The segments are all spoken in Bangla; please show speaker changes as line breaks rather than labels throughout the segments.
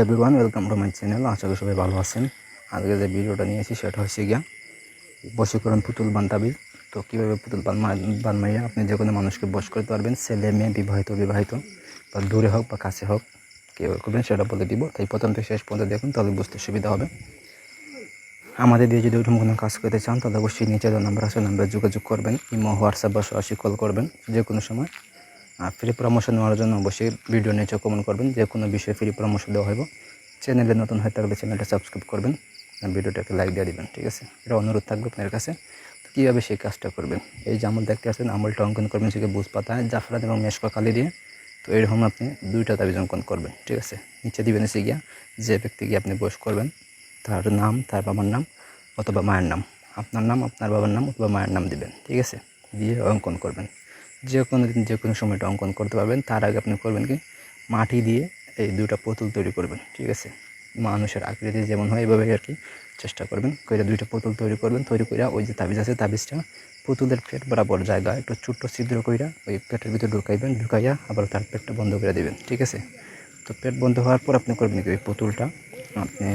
Everyone welcome to my channel আশা করি সবাই ভালো আছেন। আজকে যে ভিডিওটা নিয়েছি সেটা হচ্ছে গিয়া বশীকরণ পুতুল বান্ধাবি তো কীভাবে পুতুল বানমাইয়া আপনি যে কোনো মানুষকে বশ করতে পারবেন, ছেলে, মেয়ে, বিবাহিত বিবাহিত বা দূরে হোক বা কাছে হোক কীভাবে করবেন সেটা বলে দিব। তাই প্রথম থেকে শেষ পর্যন্ত দেখুন, তাহলে বুঝতে সুবিধা হবে। আমাদের দিয়ে যদি ওরকম কোনো কাজ করতে চান, তাহলে অবশ্যই নিচে নাম্বার আছে নাম্বারে যোগাযোগ করবেন। ইমো, হোয়াটসঅ্যাপ বা সরাসরি কল করবেন যে কোনো সময়। ফ্রি পরামর্শ নেওয়ার জন্য অবশ্যই ভিডিও নিচে কমেন্ট করবেন, যে কোনো বিষয়ে ফ্রি পরামর্শ দেওয়া হবে চ্যানেলে নতুন হয়ে থাকলে চ্যানেলটা সাবস্ক্রাইব করবেন আর ভিডিওটাকে লাইক দিয়ে দিবেন, ঠিক আছে? এটা অনুরোধ থাকবে আপনার কাছে। তো কীভাবে সেই কাজটা করবেন? এই যে আমল দেখতে আসেন আমলটা অঙ্কন করবেন সেকে বুঝ পাতা জাফরান এবং মেশকা কালি দিয়ে। তো এরকম আপনি দুইটা দাবি অঙ্কন করবেন, ঠিক আছে? নিচে দিবেন এসে গিয়া যে ব্যক্তি গিয়ে আপনি বয়স করবেন, তার নাম, তার বাবার নাম অথবা মায়ের নাম। আপনার নাম, আপনার বাবার নাম অথবা মায়ের নাম দিবেন, ঠিক আছে? দিয়ে অঙ্কন করবেন। যে কোনো দিন, যে কোনো সময়টা অঙ্কন করতে পারবেন, তার আগে আপনি করবেন কি? মাটি দিয়ে এই দুটা পুতুল তৈরি করবেন, ঠিক আছে? মানুষের আকৃতি যেমন হয় এভাবে আর কি চেষ্টা করবেন। কইরা দুইটা পুতুল তৈরি করবেন, তৈরি কইরা ওই যে তাবিজ আছে, তাবিজটা পুতুলের পেট বরাবর জায়গা একটু ছোট্ট ছিদ্র কইরা ওই পেটের ভিতরে ঢুকাইবেন, ঢুকাইয়া আবার তার পেটটা বন্ধ করে দিবেন, ঠিক আছে? তো পেট বন্ধ হওয়ার পর আপনি করবেন কি? ওই পুতুলটা আপনি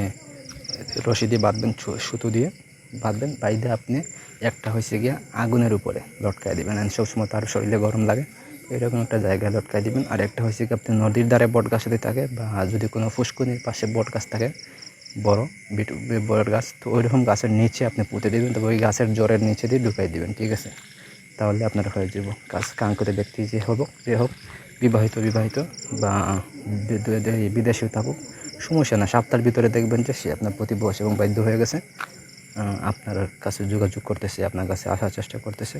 রশি দিয়ে বাঁধবেন সুতো দিয়ে। বাঁধবেন বাইদে আপনি একটা হয়েছে গিয়া আগুনের উপরে লটকায় দিবেন। আর সবসময় তার শরীরে গরম লাগে, এরকম একটা জায়গায় লটকায় দিবেন। আর একটা হয়েছে কি আপনি নদীর ধারে বট গাছ যদি থাকে বা যদি কোনো ফুসকুনির পাশে বট গাছ থাকে, বড় বিটু বট গাছ, তো ওইরকম গাছের নিচে আপনি পুঁতে দেবেন, তবে ওই গাছের জোরের নিচে দিয়ে ঢুকাই দিবেন, ঠিক আছে? তাহলে আপনার হয়ে যাব কাজ। কাঙ্ক্ষিত ব্যক্তি যে হোক যে হোক, বিবাহিত বিবাহিত বা বি- দু- দু- বিদেশেও থাকুক, সমস্যা না সপ্তাহের ভিতরে দেখবেন যে সে আপনার প্রতি বয়স এবং বাধ্য হয়ে গেছে। আপনার কাছে যোগাযোগ করতেছে, আপনার কাছে আসার চেষ্টা করতেছে।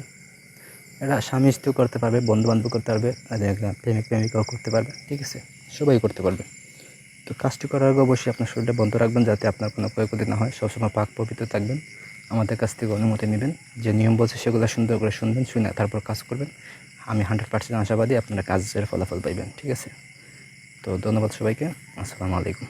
এটা স্বামী স্ত্রীও করতে পারবে বন্ধু বান্ধব করতে পারবে প্রেমিক প্রেমিকাও করতে পারবে, ঠিক আছে? সবাই করতে পারবে। তো কাজটি করার আগে অবশ্যই আপনার শরীরটা বন্ধ রাখবেন যাতে আপনার কোনো ক্ষয়ক্ষতি না হয়। সবসময় পাক পবিত্র থাকবেন। আমাদের কাছ থেকে অনুমতি নেবেন। যে নিয়ম বলছে সেগুলো সুন্দর করে শুনবেন, শুনে তারপর কাজ করবেন। আমি হান্ড্রেড পার্সেন্ট আশাবাদী আপনারা কাজের ফলাফল পাইবেন, ঠিক আছে? তো ধন্যবাদ সবাইকে। আসসালামু আলাইকুম।